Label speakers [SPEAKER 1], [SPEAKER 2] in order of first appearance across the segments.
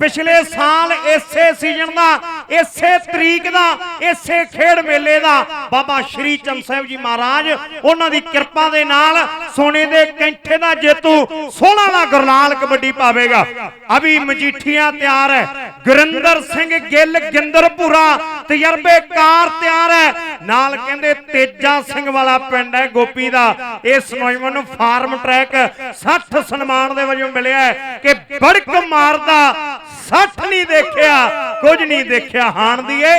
[SPEAKER 1] ਪਿਛਲੇ ਸਾਲ ਇਸੇ ਸੀਜ਼ਨ ਦਾ, ਇਸੇ ਤਰੀਕ ਦਾ, ਇਸੇ ਖੇਡ ਮੇਲੇ ਦਾ ਬਾਬਾ ਸ਼੍ਰੀ ਚੰਦ ਸਾਹਿਬ ਜੀ ਮਹਾਰਾਜ ਉਹਨਾਂ ਦੀ ਕਿਰਪਾ ਦੇ ਨਾਲ ਸੋਨੇ ਦੇ ਕੈਂਠੇ ਦਾ ਜੇਤੂ 16 ਦਾ ਗੁਰਲਾਲ ਕਬੱਡੀ ਪਾਵੇਗਾ। ਅਭੀ ਮਜੀਠੀਆਂ ਤਿਆਰ ਹੈ, ਗੁਰਿੰਦਰ ਸਿੰਘ ਗਿੱਲ ਗਿੰਦਰਪੁਰਾ ਤਜਰਬੇਕਾਰ ਤਿਆਰ ਹੈ ਨਾਲ ਕਹਿੰਦੇ ਤੇਜਾ ਸਿੰਘ ਵਾਲਾ ਪਿੰਡ ਹੈ ਗੋਪੀ ਦਾ ਇਸ ਨੌਜਵਾਨ ਨੂੰ ਫਾਰਮ ਟਰੈਕ 60 ਸਨਮਾਨ ਦੇ ਵਜੋਂ ਮਿਲਿਆ ਹੈ ਕਿ ਬੜਕ ਮਾਰਦਾ 60 ਨਹੀਂ ਦੇਖਿਆ ਕੁਝ ਨਹੀਂ ਦੇਖਿਆ ਹਾਣ ਦੀਏ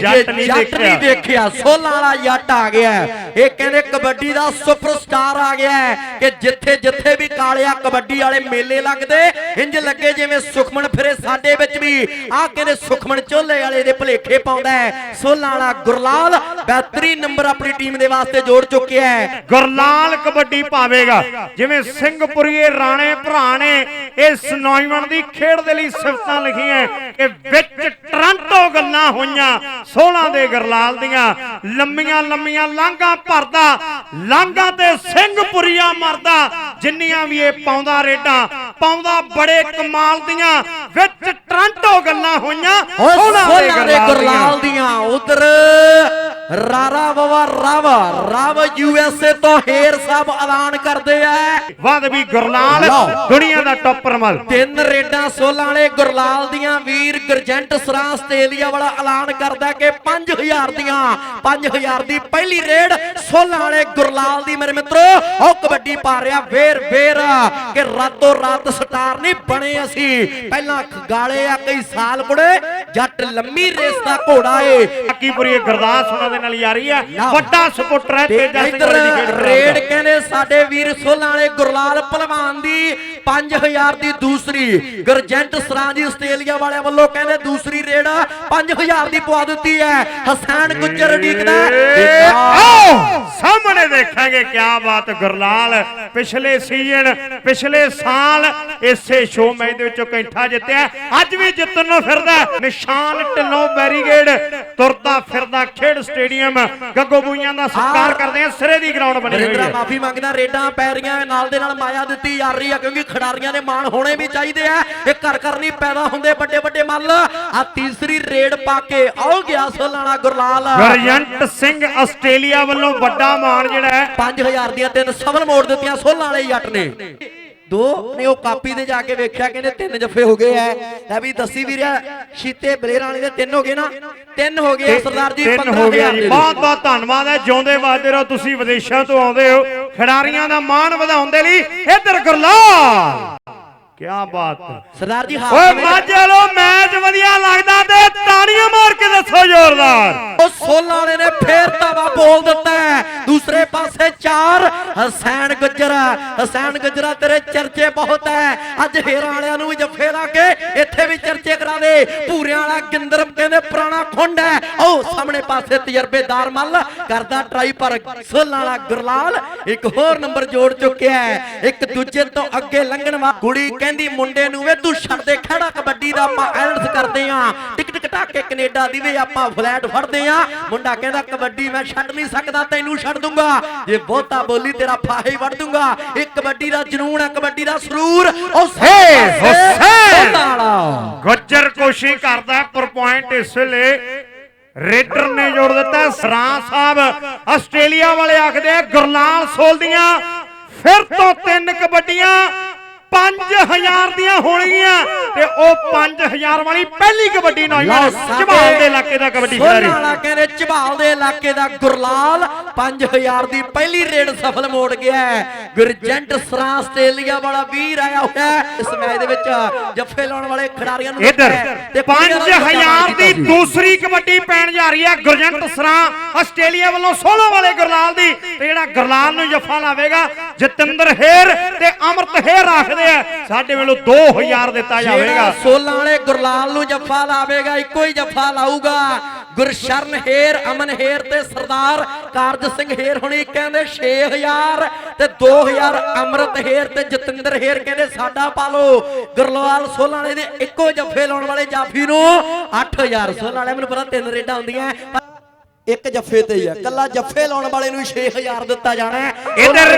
[SPEAKER 1] ਜੱਟ ਨਹੀਂ ਦੇਖਿਆ
[SPEAKER 2] ਦੇਖਿਆ ਸੋਲਾਂ ਵਾਲਾ ਜੱਟ ਆ ਗਿਆ। ਇਹ ਕਹਿੰਦੇ ਕਬੱਡੀ ਦਾ ਸੁਪਰਸਟਾਰ ਆ ਗਿਆ ਹੈ ਕਿ ਜਿੱਥੇ ਜਿੱਥੇ ਵੀ ਕਾਲਿਆ ਕਬੱਡੀ ਵਾਲੇ ਮੇਲੇ ਲੱਗਦੇ ਇੰਜ ਲੱਗੇ ਜਿਵੇਂ ਸੁਖਮਨ ਫਿਰੇ ਸਾਡੇ ਵਿੱਚ ਵੀ। ਆ ਕਹਿੰਦੇ ਸੁਖਮਨ ਚੋਲੇ ਵਾਲੇ ਦੇ ਭਲੇਖੇ ਪਾਉਂਦਾ ਹੈ। ਸੋਲਾਂ ਵਾਲਾ ਗੁਰਲਾਲ ਬਿਹਤਰੀਨ ਨੰਬਰ ਆਪਣੀ ਟੀਮ ਦੇ ਵਾਸਤੇ ਜੋੜ ਚੁੱਕਿਆ ਹੈ।
[SPEAKER 1] ਗੁਰਲਾਲ ਕਬੱਡੀ ਪਾਵੇਗਾ। ਜਿਵੇਂ ਸਿੰਘਪੁਰੀਏ ਰਾਣੇ ਭਰਾ ਨੇ ਇਸ ਨੌਜਵਾਨ ਦੀ ਖੇਡ ਦੇ ਲਈ ਸਿਫਤਾਂ ਲਿਖੀਆਂ ਕਿ ਵਿੱਚ ਟਰੰਟੋ ਗੱਲਾਂ ਹੋਈਆਂ 16 ਦੇ ਗੁਰਲਾਲ ਦੀਆਂ। ਲੰਮੀਆਂ ਲੰਮੀਆਂ ਲਾਂਘਾਂ ਭਰਦਾ ਲਾਂਘਾਂ ਤੇ ਸਿੰਘਪੁਰੀਆ ਮਰਦਾ ਜਿੰਨੀਆਂ ਵੀ ਇਹ ਪਾਉਂਦਾ ਰੇਡਾਂ ਪਾਉਂਦਾ ਬੜੇ ਕਮਾਲ ਦੀਆਂ ਵਿੱਚ ਟਰੰਟੋ ਗੱਲਾਂ ਹੋਈਆਂ 16 ਦੇ ਗੁਰਲਾਲ ਦੀਆਂ
[SPEAKER 2] ਉਧਰ ਰਾਰਾ ਬਵਾ ਰਵ ਰਵ ਯੂਐਸਏ ਤੋਂ ਹੇਰ ਸਾਹਿਬ ਐਲਾਨ ਕਰਦੇ ਆ।
[SPEAKER 1] ਵੱਧ ਵੀ ਗੁਰਲਾਲ। ਦੁਨੀਆ ਦਾ ਟੌਪਰ ਮਲ।
[SPEAKER 2] ਤਿੰਨ ਰੇਡਾਂ ਸੋਲਾਂ ਵਾਲੇ ਗੁਰਲਾਲ ਦੀਆਂ ਵੀਰ ਗਰਜੈਂਟ ਸਰਾਂ ਆਸਟ੍ਰੇਲੀਆ ਵਾਲਾ ਐਲਾਨ ਕਰਦਾ ਕਿ 5000 ਦੀਆਂ 5000 ਦੀ ਪਹਿਲੀ ਰੇਡ ਸੋਲਾਂ ਵਾਲੇ ਗੁਰਲਾਲ ਦੀ। ਮੇਰੇ ਮਿੱਤਰੋ ਉਹ ਕਬੱਡੀ ਪਾ ਰਿਹਾ ਵੇਰ ਵੇਰ ਕਿ ਰਾਤੋਂ ਰਾਤ ਸਟਾਰ ਨਹੀਂ ਬਣੇ ਅਸੀਂ। ਪਹਿਲਾਂ ਗਾਲੇ ਆ ਕਈ ਸਾਲ ਬੁੜੇ ਜੱਟ ਲੰਮੀ ਰੇਸ ਦਾ ਘੋੜਾ ਏ।
[SPEAKER 1] ਅੱਕੀਪੁਰੀ ਗੁਰਦਾਸ ਉਹਨਾਂ ਦੇ ਨਾਲ ਯਾਰੀ ਆ। ਵੱਡਾ ਸਪੋਰਟਰ ਹੈ ਤੇਜਾ ਸਿੰਘ ਵਾਲੇ ਦੀ ਖੇਡ
[SPEAKER 2] ਰੇਡ। ਕਹਿੰਦੇ ਸਾਡੇ ਵੀਰ ਸੋਲਾਂ ਵਾਲੇ ਗੁਰਲਾਲ ਪਹਿਲਵਾਨ ਦੀ 5000 ਦੀ ਦੂਸਰੀ। ਗਰਜੈਂਟ ਸਰਾਂ ਜੀ ਆਸਟ੍ਰੇਲੀਆ ਵਾਲਿਆਂ ਵੱਲੋਂ ਕਹਿੰਦੇ ਦੂਸਰੀ ਰੇਡ 5000 ਦੀ ਪਵਾ ਦਿੱਤੀ ਹੈ। ਹਸੈਨ ਗੁੱਜਰ
[SPEAKER 1] ਆਓ ਸਾਹਮਣੇ ਦੇਖਾਂਗੇ ਕੀ ਬਾਤ ਗੁਰਲਾਲ ਪਿਛਲੇ ਸੀਜ਼ਨ ਪਿਛਲੇ ਸਾਲ ਇਸੇ ਸ਼ੋ ਮੈਚ ਦੇ ਵਿੱਚੋਂ ਕੈਂਠਾ ਜਿੱਤਿਆ। ਅੱਜ ਵੀ ਜਿੱਤਣ ਨੂੰ ਫਿਰਦਾ। ਨਿਸ਼ਾਨ ਢਿੱਲੋਂ ਬੈਰੀਗੇਡ। ਤੁਰਦਾ ਫਿਰਦਾ ਖੇਡ ਸਟੇਡੀਅਮ। ਗੱਗੋ ਬੂਈਆਂ ਦਾ ਸਤਿਕਾਰ ਕਰਦੇ ਆ ਸਿਰੇ ਦੀ ਗਰਾਊਂਡ ਬਣੀ ਹੋਈ ਹੈ।
[SPEAKER 2] ਮਾਫੀ ਮੰਗਦਾ ਰੇਡਾਂ ਪੈ ਰਹੀਆਂ ਨਾਲ ਦੇ ਨਾਲ ਮਾਇਆ ਦਿੱਤੀ ਜਾ ਰਹੀ ਆ ਕਿਉਂਕਿ ਖਿਡਾਰੀਆਂ ਦੇ ਮਾਣ ਹੋਣੇ ਵੀ ਚਾਹੀਦੇ ਆ। ਇਹ ਘਰ ਘਰ ਨਹੀਂ ਪੈਦਾ ਹੁੰਦੇ ਵੱਡੇ ਵੱਡੇ ਮੱਲ। ਆ ਤੀਸਰੀ ਰੇਡ ਪਾ ਕੇ ਆਉ ਗਿਆ ਸੋਲਾਣਾ ਗੁਰਲਾਲ।
[SPEAKER 1] ਗਰਜੰਟ ਸਿੰਘ ਆਸਟ੍ਰੇਲੀਆ ਵੱਲੋਂ ਵੱਡਾ ਮਾਣ ਜਿਹੜਾ ਹੈ।
[SPEAKER 2] 5000 ਦੀਆਂ ਤਿੰਨ ਸਵਲ ਮੋੜ ਦਿੱਤੀਆਂ ਸੋਲਾਂ ਵਾਲੇ ਜੱਟ ਨੇ। ਦੋ? ਨੇ ਉਹ ਕਾਪੀ ਤੇ ਜਾ ਕੇ ਵੇਖਿਆ ਕਹਿੰਦੇ ਤਿੰਨ ਜੱਫੇ ਹੋ ਗਏ ਐ। ਲੈ ਵੀ ਦੱਸੀ ਵੀਰਿਆ ਸ਼ੀਤੇ ਬਲੇਰਾਂ ਵਾਲੇ ਦੇ ਤਿੰਨ ਹੋ ਗਏ ਨਾ। ਤਿੰਨ ਹੋ ਗਏ ਸਰਦਾਰ ਜੀ
[SPEAKER 1] ਤਿੰਨ ਹੋ ਗਿਆ
[SPEAKER 2] 15000
[SPEAKER 1] ਜੀ।
[SPEAKER 2] ਦੇ
[SPEAKER 1] ਬਹੁਤ ਬਹੁਤ ਧੰਨਵਾਦ ਹੈ ਜਿਉਂਦੇ ਵਾਜਦੇ ਰਹੋ ਤੁਸੀਂ ਵਿਦੇਸ਼ਾਂ ਤੋਂ ਆਉਂਦੇ ਹੋ। ਖਿਡਾਰੀਆਂ ਦਾ ਮਾਣ ਵਧਾਉਣ ਦੇ ਲਈ ਇੱਧਰ ਗੁਰਲਾਲ! ਕੀ ਬਾਤ।
[SPEAKER 2] ਸਰਦਾਰ ਜੀ
[SPEAKER 1] ਓਏ ਮਾਝੇ ਲੋ ਮੈਚ ਵਧੀਆ ਲੱਗਦਾ ਤੇ ਤਾੜੀਆਂ ਮਾਰ ਕੇ ਦੱਸੋ ਜ਼ੋਰਦਾਰ।
[SPEAKER 2] ਉਹ ਸੋਲਾਂ ਵਾਲੇ ਨੇ ਫੇਰ ਤਾਵਾ ਬੋਲ ਦਿੱਤਾ ਹੈ। ਦੂਸਰੇ ਪਾਸੇ ਚਾਰ ਹਸੈਨ ਗੁੱਜਰ ਹਸੈਨ ਗੁੱਜਰਾ ਤੇਰੇ ਚਰਚੇ ਬਹੁਤ ਹੈ। ਅੱਜ ਹੀਰਾਂ ਵਾਲਿਆਂ ਨੂੰ ਵੀ ਜੱਫੇ ਲਾ ਕੇ ਇੱਥੇ ਵੀ ਚਰਚੇ ਕਰਾ ਦੇ ਪੂਰਿਆਂ ਵਾਲਾ ਗਿੰਦਰ ਕਹਿੰਦੇ ਪੁਰਾਣਾ ਖੁੰਡ ਹੈ। ਉਹ ਸਾਹਮਣੇ ਪਾਸੇ ਤਜਰਬੇਦਾਰ ਮੱਲ ਕਰਦਾ ਟਰਾਈ ਪਰ ਸੋਲਾਂ ਵਾਲਾ ਗੁਰਲਾਲ। ਇੱਕ ਹੋਰ ਨੰਬਰ ਜੋੜ ਚੁੱਕਿਆ ਹੈ। ਇੱਕ ਦੂਜੇ ਤੋਂ ਅੱਗੇ ਲੰਘਣ ਵਾ ਕੁੜੀ ਕਹਿੰਦੀ ਮੁੰਡੇ ਨੂੰ ਵੇ ਤੂੰ ਛੱਡ ਦੇ ਖੜਾ ਕਬੱਡੀ ਦਾ ਆਪਾਂ ਐਲਸ ਕਰਦੇ ਆਂ ਟਿਕਟ ਕਟਾ ਕੇ ਕੈਨੇਡਾ ਦੀ ਵੇ ਆਪਾਂ ਫਲੈਟ ਫੜਦੇ ਆਂ ਮੁੰਡਾ ਕਹਿੰਦਾ, ਕਬੱਡੀ ਮੈਂ ਛੱਡ ਨਹੀਂ ਸਕਦਾ, ਤੈਨੂੰ ਛੱਡ ਦੂੰਗਾ। ਜੇ ਬਹੁਤਾ ਬੋਲੀ ਤੇਰਾ ਫਾਹੇ ਵੜ ਦੂੰਗਾ। ਇਹ ਕਬੱਡੀ ਦਾ ਜਨੂਨ ਹੈ, ਕਬੱਡੀ ਦਾ ਸਰੂਰ। ਉਹ
[SPEAKER 1] ਹੁਸੈਨ ਗੁੱਜਰ ਕੋਸ਼ਿਸ਼ ਕਰਦਾ ਪਰ ਪੁਆਇੰਟ ਇਸ ਵੇਲੇ। ਰੇਡਰ ਨੇ ਜੋੜ ਦਿੱਤਾ, ਸਰਾਂ ਸਾਹਿਬ। ਆਸਟ੍ਰੇਲੀਆ ਵਾਲੇ ਆਖਦੇ ਆ, ਗੁਰਲਾਲ ਸੋਲਦੀਆਂ। ਫਿਰ ਤੋਂ ਤਿੰਨ ਕਬੱਡੀਆਂ। 5000 ਦੀਆਂ ਹੋਣਗੀਆਂ ਤੇ ਉਹ 5000 ਵਾਲੀ ਪਹਿਲੀ ਕਬੱਡੀ ਨੌਜਵਾਨ ਝਬਾਲ ਦੇ ਇਲਾਕੇ ਦਾ ਕਬੱਡੀ ਖਿਡਾਰੀ
[SPEAKER 2] ਵਾਲਾ ਕਹਿੰਦੇ ਝਬਾਲ ਦੇ ਇਲਾਕੇ ਦਾ ਗੁਰਲਾਲ 5000 ਦੀ ਪਹਿਲੀ ਰੇਡ ਸਫਲ ਮੋੜ ਗਿਆ। ਗੁਰਜੰਟ ਸਰਾਂ ਆਸਟ੍ਰੇਲੀਆ ਵਾਲਾ ਵੀਰ ਆਇਆ ਹੋਇਆ। ਇਸ ਮੈਚ ਦੇ ਵਿੱਚ ਜੱਫੇ ਲਾਉਣ ਵਾਲੇ ਖਿਡਾਰੀਆਂ ਨੂੰ
[SPEAKER 1] ਇਧਰ
[SPEAKER 2] ਤੇ ਕੁੜੀਆਂ ਦਾ
[SPEAKER 1] 5000 ਦੀ। ਦੂਸਰੀ ਕਬੱਡੀ ਪੈਣ ਜਾ ਰਹੀ ਹੈ ਗੁਰਜੰਟ ਸਰਾਂ ਆਸਟ੍ਰੇਲੀਆ ਵੱਲੋਂ 16 ਵਾਲੇ ਗੁਰਲਾਲ ਦੀ ਤੇ ਜਿਹੜਾ ਗੁਰਲਾਲ ਨੂੰ ਜੱਫਾ ਲਾਵੇਗਾ ਜਤਿੰਦਰ ਹੇਰ ਤੇ ਅਮਰਤ ਹੇਰ ਆਖਦੇ ਆ ਸਾਡੇ ਵੱਲੋਂ 2000 ਦਿੱਤਾ ਜਾਵੇਗਾ।
[SPEAKER 2] 16 ਵਾਲੇ ਗੁਰਲਾਲ ਨੂੰ ਜੱਫਾ ਲਾਵੇਗਾ ਇੱਕੋ ਹੀ ਜੱਫਾ ਲਾਊਗਾ। ਗੁਰਸ਼ਰਨ ਹੇਰ ਅਮਨ ਹੇਰ ਤੇ ਸਰਦਾਰ ਕਾਰਜ ਸਿੰਘ ਹੇਰ ਹੁਣੀ ਕਹਿੰਦੇ 6000 ਤੇ 2000 ਅਮਰਤ ਹੇਰ ਤੇ ਜਤਿੰਦਰ ਹੇਰ ਕਹਿੰਦੇ ਸਾਡਾ ਪਾ ਲਓ ਗੁਰਲਾਲ 16 ਵਾਲੇ ਦੇ ਇੱਕੋ ਜੱਫੇ ਲਾਉਣ ਵਾਲੇ ਜਾਫੀ ਨੂੰ 8000 16 ਵਾਲੇ ਮੈਨੂੰ ਪਤਾ ਤਿੰਨ ਰੇਡਾਂ ਹੁੰਦੀਆਂ। ਇੱਕ ਜੱਫੇ ਤੇ ਹੀ ਆ ਕੱਲਾ ਜੱਫੇ ਲਾਉਣ ਵਾਲੇ ਨੂੰ 6000 ਦਿੱਤਾ ਜਾਣਾ।
[SPEAKER 1] ਇਧਰ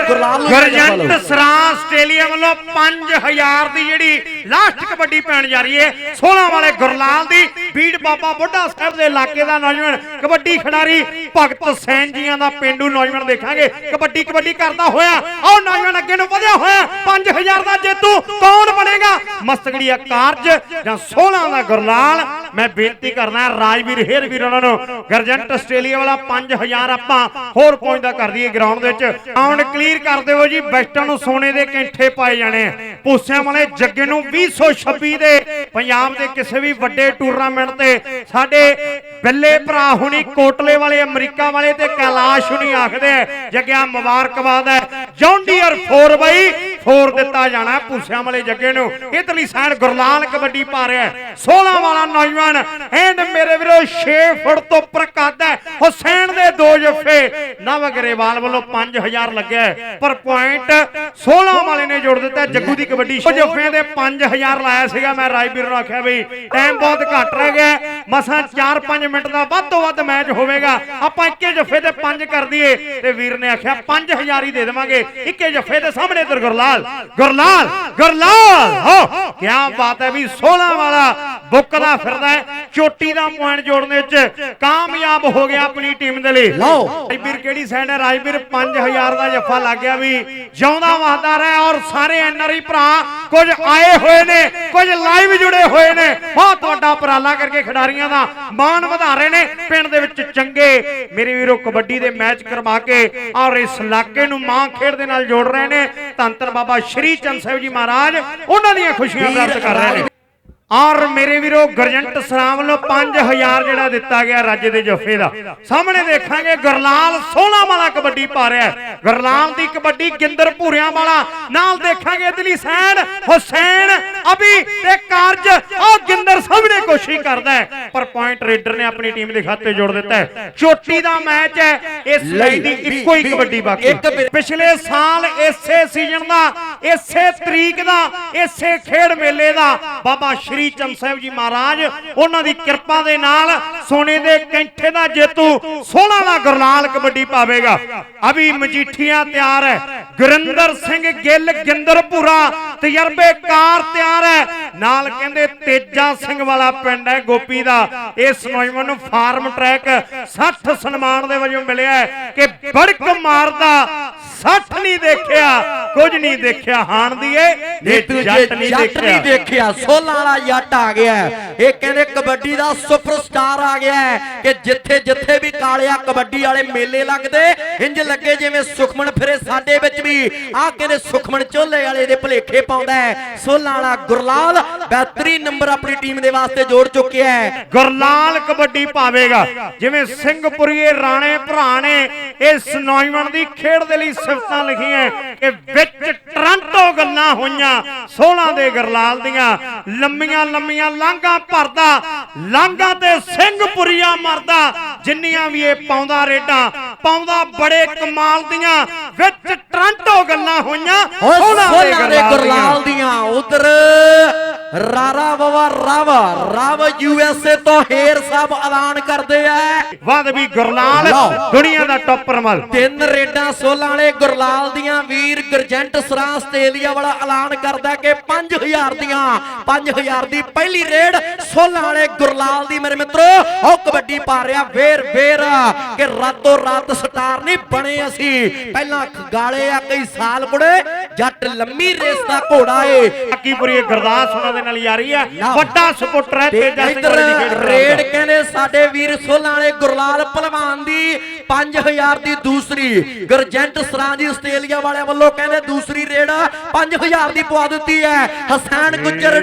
[SPEAKER 1] ਗਰਜੰਟ। ਸਰਾਂ ਆਸਟ੍ਰੇਲੀਆ ਵੱਲੋਂ 5000 ਦੀ ਜਿਹੜੀ ਲਾਸਟ ਕਬੱਡੀ ਪੈਣ ਜਾ ਰਹੀ ਹੈ 16 ਵਾਲੇ ਗੁਰਲਾਲ ਦੀ ਬੀੜ ਬਾਬਾ ਬੁੱਢਾ ਸਾਹਿਬ ਦੇ ਇਲਾਕੇ ਦਾ ਨੌਜਵਾਨ ਕਬੱਡੀ ਖਿਡਾਰੀ ਭਗਤ ਸੈਨ ਜੀਆਂ ਦਾ ਪਿੰਡੂ ਨੌਜਵਾਨ ਦੇਖਾਂਗੇ। ਕਬੱਡੀ ਕਬੱਡੀ ਕਰਦਾ ਹੋਇਆ, ਆਹ ਨੌਜਵਾਨ ਅੱਗੇ ਨੂੰ ਵਧਿਆ ਹੋਇਆ। 5000 ਦਾ ਜੇਤੂ ਕੌਣ ਬਣੇਗਾ? ਮਸਤਗੜੀਆ ਕਾਰਜ ਜਾਂ 16 ਦਾ ਗੁਰਲਾਲ ਮੈਂ ਬੇਨਤੀ ਕਰਦਾ ਰਾਜਵੀਰ, ਹੇਰ ਵੀਰ ਉਹਨਾਂ ਨੂੰ। ਗਰਜੰਟ ਆਸਟ੍ਰੇਲੀਆ ਵਾਲਾ 5000 ਆਪਾਂ ਹੋਰ ਪਹੁੰਚਦਾ ਕਰ ਦਈਏ ਗਰਾਊਂਡ ਦੇ ਵਿੱਚ। ਆਉਣ ਕਲੀਅਰ ਕਰ ਦਿਓ ਜੀ, ਬੈਸਟਾਂ ਨੂੰ ਸੋਨੇ ਦੇ ਕੈਂਠੇ ਪਾਏ ਜਾਣੇ। ਆ ਪੂਸਿਆਂ ਵਾਲੇ ਜੱਗੇ ਨੂੰ 2026 ਦੇ। ਪੰਜਾਬ ਦੇ ਕਿਸੇ ਵੀ ਵੱਡੇ ਟੂਰਨਾਮੈਂਟ ਤੇ ਸਾਡੇ ਬੱਲੇ ਭਰਾ ਹੁਣੀ ਕੋਟਲੇ ਵਾਲੇ ਅਮਰੀਕਾ ਵਾਲੇ ਤੇ ਕੈਲਾਸ਼ ਹੁਣੀ ਆਖਦੇ ਆ, ਜੱਗਿਆ ਮੁਬਾਰਕਬਾਦ ਹੈ। ਜੌਂਡੀਅਰ 4 ਬਾਈ 4 ਦਿੱਤਾ ਜਾਣਾ ਹੈ ਪੂਸਿਆਂ ਵਾਲੇ ਜੱਗੇ ਨੂੰ। ਇਧਰਲੀ ਸਾਈਡ ਗੁਰਲਾਲ ਕਬੱਡੀ ਪਾ ਰਿਹਾ ਹੈ। 16 ਵਾਲਾ ਨੌਜਵਾਨ ਐਂਡ ਮੇਰੇ ਵੀਰੋ 6 ਫੁੱਟ ਤੋਂ ਉੱਪਰ ਕੱਦ ਹੈ। ਹੁਸੈਨ ਦੇ ਦੋ ਜੱਫੇ। ਨਵ ਗਰੇਵਾਲ ਵੱਲੋਂ 5000 ਲੱਗਿਆ ਪਰ ਪੁਆਇੰਟ 16 ਵਾਲੇ ਨੇ ਜੋੜ ਦਿੱਤਾ। ਜੱਗੂ ਦੀ ਕਬੱਡੀ ਉਹ ਜੱਫਿਆਂ ਦੇ 5000 ਲਾਇਆ ਸੀਗਾ। ਮੈਂ ਰਾਜਵੀਰ ਨੂੰ ਆਖਿਆ ਬਈ ਟਾਈਮ ਬਹੁਤ ਘੱਟ ਰਹਿ ਗਿਆ। ਮਸਾਂ 4-5 ਮਿੰਟ ਦਾ ਵੱਧ ਤੋਂ ਵੱਧ ਮੈਚ ਹੋਵੇਗਾ। ਆਪਾਂ ਇੱਕੇ ਜੱਫੇ ਤੇ 5 ਕਰ ਦਈਏ। ਤੇ ਵੀਰ ਨੇ ਆਖਿਆ 5000 ਹੀ ਦੇ ਦੇਵਾਂਗੇ। ਇੱਕੇ ਜੱਫੇ ਦੇ ਸਾਹਮਣੇ ਇਧਰ ਗੁਰਲਾਲ ਗੁਰਲਾਲ ਗੁਰਲਾਲ ਹੋ। ਕੀ ਬਾਤ ਹੈ ਵੀ 16 ਵਾਲਾ ਬੁੱਕਦਾ ਫਿਰਦਾ ਹੈ। ਚੋਟੀ ਦਾ ਪੁਆਇੰਟ ਜੋੜਨ ਵਿੱਚ ਕਾਮਯਾਬ ਹੋ ਗਿਆ ਆਪਣੀ ਟੀਮ ਦੇ ਲਈ।
[SPEAKER 2] ਲਓ।
[SPEAKER 1] ਰਾਜਵੀਰ ਕਿਹੜੀ ਸਾਈਡ ਹੈ? ਰਾਜਵੀਰ 5000 ਦਾ ਜੱਫਾ ਲੱਗ ਗਿਆ ਵੀ ਜਿਉਂਦਾ ਵਸਦਾ ਰਹਿ ਔਰ ਸਾਰੇ ਐਨਆਰਆਈ ਭਰਾ ਕੁਝ ਆਏ ਹੋਏ ਨੇ ਕੁਝ ਲਾਈਵ ਜੁੜੇ ਹੋਏ ਨੇ। ਬਹੁਤ ਵੱਡਾ ਉਪਰਾਲਾ ਕਰਕੇ ਖਿਡਾਰੀਆਂ ਦਾ ਮਾਣ ਵਧਾ ਰਹੇ ਨੇ। ਪਿੰਡ ਦੇ ਵਿੱਚ ਚੰਗੇ ਮੇਰੇ ਵੀਰੋ ਕਬੱਡੀ ਦੇ ਮੈਚ ਕਰਵਾ ਕੇ ਔਰ ਇਸ ਇਲਾਕੇ ਨੂੰ ਮਾਂ ਖੇਡ ਦੇ ਨਾਲ ਜੋੜ ਰਹੇ ਨੇ। ਧੰਨ ਧੰਨ ਬਾਬਾ ਸ਼੍ਰੀ ਚੰਦ ਸਾਹਿਬ ਜੀ ਮਹਾਰਾਜ ਉਹਨਾਂ ਦੀਆਂ ਖੁਸ਼ੀਆਂ ਪ੍ਰਾਪਤ ਕਰ ਰਹੇ ਨੇ। ਔਰ ਮੇਰੇ ਵੀਰੋ ਗਰਜੰਟ ਸਰਾਮ ਵੱਲੋਂ 5000 ਜਿਹੜਾ ਦਿੱਤਾ ਗਿਆ ਰਾਜੇ ਦੇ ਜੱਫੇ ਦਾ। ਸਾਹਮਣੇ ਦੇਖਾਂਗੇ ਗੁਰਲਾਲ 16 ਵਾਲਾ ਕਬੱਡੀ ਪਾ ਰਿਹਾ। ਗੁਰਲਾਲ ਦੀ ਕਬੱਡੀ ਗਿੰਦਰ ਭੂਰਿਆਂ ਵਾਲਾ। ਨਾਲ ਦੇਖਾਂਗੇ ਇਧਰਲੀ ਸਾਈਡ ਹੁਸੈਨ ਅਭੀ ਤੇ ਕਾਰਜ। ਉਹ ਗਿੰਦਰ ਸਾਹਮਣੇ ਕੋਸ਼ਿਸ਼ ਕਰਦਾ ਹੈ। ਪਰ ਪੁਆਇੰਟ ਰੇਡਰ ਨੇ ਆਪਣੀ ਟੀਮ ਦੇ ਖਾਤੇ ਜੋੜ ਦਿੱਤਾ ਚੋਟੀ ਦਾ ਮੈਚ ਹੈ। ਇਸ ਲਈ ਦੀ ਇੱਕੋ ਹੀ ਕਬੱਡੀ ਬਾਕੀ। ਪਿਛਲੇ ਸਾਲ ਇਸੇ ਸੀਜ਼ਨ ਦਾ ਇਸੇ ਤਰੀਕ ਦਾ, ਇਸੇ ਖੇਡ ਮੇਲੇ ਦਾ ਬਾਬਾ ਸ਼੍ਰੀ ਚੰਦ ਸਾਹਿਬ ਜੀ ਮਹਾਰਾਜ, ਉਹਨਾਂ ਦੀ ਕਿਰਪਾ ਦੇ ਨਾਲ ਸੋਨੇ ਦੇ ਕੈਂਠੇ ਦਾ ਜੇਤੂ 16 ਦਾ ਗੁਰਲਾਲ ਕਬੱਡੀ ਪਾਵੇਗਾ। ਅਭੀ ਮਜੀਠੀਆਂ ਤਿਆਰ ਹੈ, ਗੁਰਿੰਦਰ ਸਿੰਘ ਗਿੱਲ ਗਿੰਦਰਪੁਰਾ ਤਜਰਬੇਕਾਰ ਤਿਆਰ ਹੈ ਨਾਲ ਕਹਿੰਦੇ ਤੇਜਾ ਸਿੰਘ ਵਾਲਾ ਪਿੰਡ ਹੈ ਗੋਪੀ ਦਾ। ਇਸ ਨੌਜਵਾਨ ਨੂੰ ਫਾਰਮ ਟਰੈਕ 60 ਸਨਮਾਨ ਦੇ ਵਜੋਂ ਮਿਲਿਆ ਹੈ ਕਿ ਬੜਕ ਮਾਰਦਾ 60 ਨਹੀਂ ਦੇਖਿਆ ਕੁਝ ਨਹੀਂ ਦੇਖਿਆ ਹਾਣ ਦੀਏ
[SPEAKER 2] ਇਹ ਤੂੰ ਜੇ
[SPEAKER 1] ਜੱਟ ਨਹੀਂ
[SPEAKER 2] ਜੱਟ ਨਹੀਂ
[SPEAKER 1] ਦੇਖਿਆ
[SPEAKER 2] ਸੋਲਾਂ ਵਾਲਾ ਜੱਟ ਆ ਗਿਆ। ਇਹ ਕਹਿੰਦੇ ਕਬੱਡੀ ਦਾ ਸੁਪਰਸਟਾਰ ਆ ਗਿਆ ਹੈ ਕਿ ਜਿੱਥੇ ਜਿੱਥੇ ਵੀ ਕਾਲਿਆ ਕਬੱਡੀ ਵਾਲੇ ਮੇਲੇ ਲੱਗਦੇ ਇੰਜ ਲੱਗੇ ਜਿਵੇਂ ਸੁਖਮਣ ਫਿਰੇ ਸਾਡੇ ਵਿੱਚ ਵੀ। ਆ ਕਹਿੰਦੇ ਸੁਖਮਣ ਚੋਲੇ ਵਾਲੇ ਦੇ ਭਲੇਖੇ ਪਾਉਂਦਾ ਹੈ। ਸੋਲਾਂ ਵਾਲਾ ਗੁਰਲਾਲ ਬਿਹਤਰੀਨ ਨੰਬਰ ਆਪਣੀ ਟੀਮ ਦੇ ਵਾਸਤੇ ਜੋੜ ਚੁੱਕਿਆ ਹੈ।
[SPEAKER 1] ਗੁਰਲਾਲ ਕਬੱਡੀ ਪਾਵੇਗਾ। ਜਿਵੇਂ ਸਿੰਘਪੁਰੀਏ ਰਾਣੇ ਭਰਾ ਨੇ ਇਸ ਨੌਜਵਾਨ ਦੀ ਖੇਡ ਦੇ ਲਈ ਸਿਫਤਾਂ ਲਿਖੀਆਂ ਕਿ ਵਿੱਚ ਟ੍ਰਾਂਟੋ ਗੱਲਾਂ ਹੋਈਆਂ 16 ਦੇ ਗੁਰਲਾਲ ਦੀਆਂ। ਲੰਮੀਆਂ ਲੰਮੀਆਂ ਲਾਂਘਾਂ ਭਰਦਾ ਲਾਂਘਾਂ ਤੇ ਸਿੰਘਪੁਰੀਆ ਮਰਦਾ ਜਿੰਨੀਆਂ ਵੀ ਇਹ ਪਾਉਂਦਾ ਰੇਡਾਂ ਪਾਉਂਦਾ ਬੜੇ ਕਮਾਲ ਦੀਆਂ ਵਿੱਚ ਟ੍ਰਾਂਟੋ ਗੱਲਾਂ ਹੋਈਆਂ 16 ਦੇ ਗੁਰਲਾਲ ਦੀਆਂ
[SPEAKER 2] ਉਧਰ ਰਾਰਾ ਬਵਾ ਰਵ ਰਵ ਯੂਐਸਏ ਤੋਂ ਹੇਰ ਸਾਹਿਬ ਐਲਾਨ ਕਰਦੇ ਆ।
[SPEAKER 1] ਵੱਧ ਵੀ ਗੁਰਲਾਲ। ਦੁਨੀਆ ਦਾ ਟੌਪਰ ਮਲ।
[SPEAKER 2] ਤਿੰਨ ਰੇਡਾਂ ਸੋਲਾਂ ਵਾਲੇ ਗੁਰਲਾਲ ਦੀਆਂ ਵੀਰ ਗਰਜੈਂਟ ਸਰਾਂ ਆਸਟ੍ਰੇਲੀਆ ਵਾਲਾ ਐਲਾਨ ਕਰਦਾ ਕਿ 5000 ਦੀਆਂ 5000 ਦੀ ਪਹਿਲੀ ਰੇਡ ਸੋਲਾਂ ਵਾਲੇ ਗੁਰਲਾਲ ਦੀ। ਮੇਰੇ ਮਿੱਤਰੋ ਉਹ ਕਬੱਡੀ ਪਾ ਰਿਹਾ ਵੇਰ ਵੇਰ ਕਿ ਰਾਤੋਂ ਰਾਤ ਸਟਾਰ ਨਹੀਂ ਬਣੇ ਅਸੀਂ। ਪਹਿਲਾਂ ਗਾਲੇ ਆ ਕਈ ਸਾਲ ਬੁੜੇ ਜੱਟ ਲੰਮੀ ਰੇਸ ਦਾ ਘੋੜਾ ਏ।
[SPEAKER 1] ਅੱਕੀਪੁਰੀ ਗੁਰਦਾਸ ਉਹਨਾਂ ਦੇ ਨਾਲ ਯਾਰੀ ਹੈ
[SPEAKER 2] ਲਓ।
[SPEAKER 1] ਵੱਡਾ ਸਪੋਰਟਰ ਹੈ ਤੇਜਾ ਸਿੰਘ ਵਾਲੇ ਦੀ ਖੇਡ
[SPEAKER 2] ਰੇਡ। ਕਹਿੰਦੇ ਸਾਡੇ ਵੀਰ ਸੋਲਾਂ ਵਾਲੇ ਗੁਰਲਾਲ ਪਹਿਲਵਾਨ ਦੀ 5000 ਦੀ ਦੂਸਰੀ ਗਰਜੈਂਟ ਸਰਾਂ ਜੀ ਆਸਟ੍ਰੇਲੀਆ ਵਾਲਿਆਂ ਵੱਲੋਂ ਕਹਿੰਦੇ ਦੂਸਰੀ ਰੇਡ 5000 ਦੀ ਪਵਾ ਦਿੱਤੀ ਹੈ। ਹਸੈਨ ਗੁੱਜਰ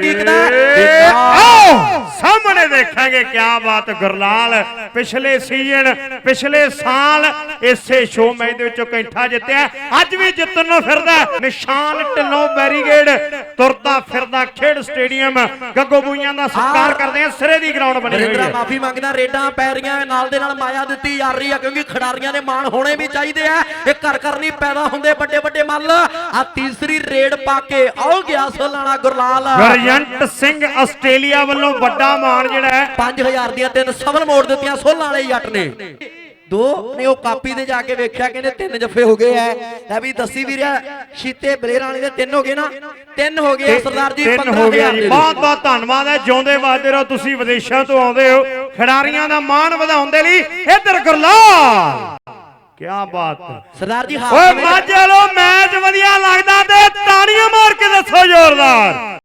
[SPEAKER 1] ਆਓ ਸਾਹਮਣੇ ਦੇਖਾਂਗੇ ਕੀ ਬਾਤ ਗੁਰਲਾਲ। ਪਿਛਲੇ ਸੀਜ਼ਨ ਪਿਛਲੇ ਸਾਲ ਇਸੇ ਸ਼ੋਅ ਮੈਚ ਦੇ ਵਿੱਚੋਂ ਕੈਂਠਾ ਜਿੱਤਿਆ। ਅੱਜ ਵੀ ਜਿੱਤਣ ਨੂੰ ਫਿਰਦਾ। ਨਿਸ਼ਾਨ ਢਿੱਲੋਂ ਬੈਰੀਗੇਡ ਤੁਰਦਾ ਫਿਰਦਾ ਖੇਡ ਸਟੇਡੀਅਮ। ਗੱਗੋ ਬੂਈਆਂ ਦਾ ਸਤਿਕਾਰ ਕਰਦੇ ਆ ਸਿਰੇ ਦੀ ਗਰਾਊਂਡ ਬਣੀ ਹੋਈ ਹੈ।
[SPEAKER 2] ਮਾਫੀ ਮੰਗਦਾ ਰੇਡਾਂ ਪੈ ਰਹੀਆਂ ਨਾਲ ਦੇ ਨਾਲ ਮਾਇਆ ਦਿੱਤੀ ਜਾ ਰਹੀ ਆ ਕਿਉਂਕਿ ਖਿਡਾਰੀਆਂ ਦੇ ਮਾਣ ਹੋਣੇ ਵੀ ਚਾਹੀਦੇ ਆ। ਇਹ ਘਰ ਘਰ ਨਹੀਂ ਪੈਦਾ ਹੁੰਦੇ ਵੱਡੇ ਵੱਡੇ ਮੱਲ। ਆ ਤੀਸਰੀ ਰੇਡ ਪਾ ਕੇ ਆਉ ਗਿਆ ਸੋਲਾਣਾ ਗੁਰਲਾਲ।
[SPEAKER 1] ਗਰਜੰਟ ਸਿੰਘ ਆਸਟ੍ਰੇਲੀਆ ਵੱਲੋਂ ਵੱਡਾ ਮਾਣ ਜਿਹੜਾ ਹੈ।
[SPEAKER 2] 5000 ਦੀਆਂ ਤਿੰਨ ਸਵਲ ਮੋੜ ਦਿੱਤੀਆਂ ਸੋਲਾਂ ਵਾਲੇ ਜੱਟ ਨੇ। ਦੋ? ਨੇ ਉਹ ਕਾਪੀ ਤੇ ਜਾ ਕੇ ਵੇਖਿਆ ਕਹਿੰਦੇ ਤਿੰਨ ਜੱਫੇ ਹੋ ਗਏ ਐ। ਲੈ ਵੀ ਦੱਸੀ ਵੀ ਰਿਹਾ ਸ਼ੀਤੇ ਬਲੇਰਾਂ ਵਾਲੇ ਦੇ ਤਿੰਨ ਹੋ ਗਏ ਨਾ। ਤਿੰਨ ਹੋ ਗਏ ਸਰਦਾਰ ਜੀ
[SPEAKER 1] 15 ਹੋ
[SPEAKER 2] ਗਏ
[SPEAKER 1] ਬਹੁਤ ਬਹੁਤ ਧੰਨਵਾਦ ਹੈ ਜਿਉਂਦੇ ਵਾਜਦੇ ਰਹੋ ਤੁਸੀਂ ਵਿਦੇਸ਼ਾਂ ਤੋਂ ਆਉਂਦੇ ਹੋ। ਖਿਡਾਰੀਆਂ ਦਾ ਮਾਣ ਵਧਾਉਣ ਦੇ ਲਈ ਇੱਧਰ ਗੁਰਲਾਲ। ਕਿਆ ਬਾਤ।
[SPEAKER 2] ਸਰਦਾਰ ਜੀ
[SPEAKER 1] ਓਏ ਮਾਝੇ ਵਾਲੋ ਮੈਚ ਵਧੀਆ ਲੱਗਦਾ ਤੇ ਤਾੜੀਆਂ ਮਾਰ ਕੇ ਦੱਸੋ ਜ਼ੋਰਦਾਰ।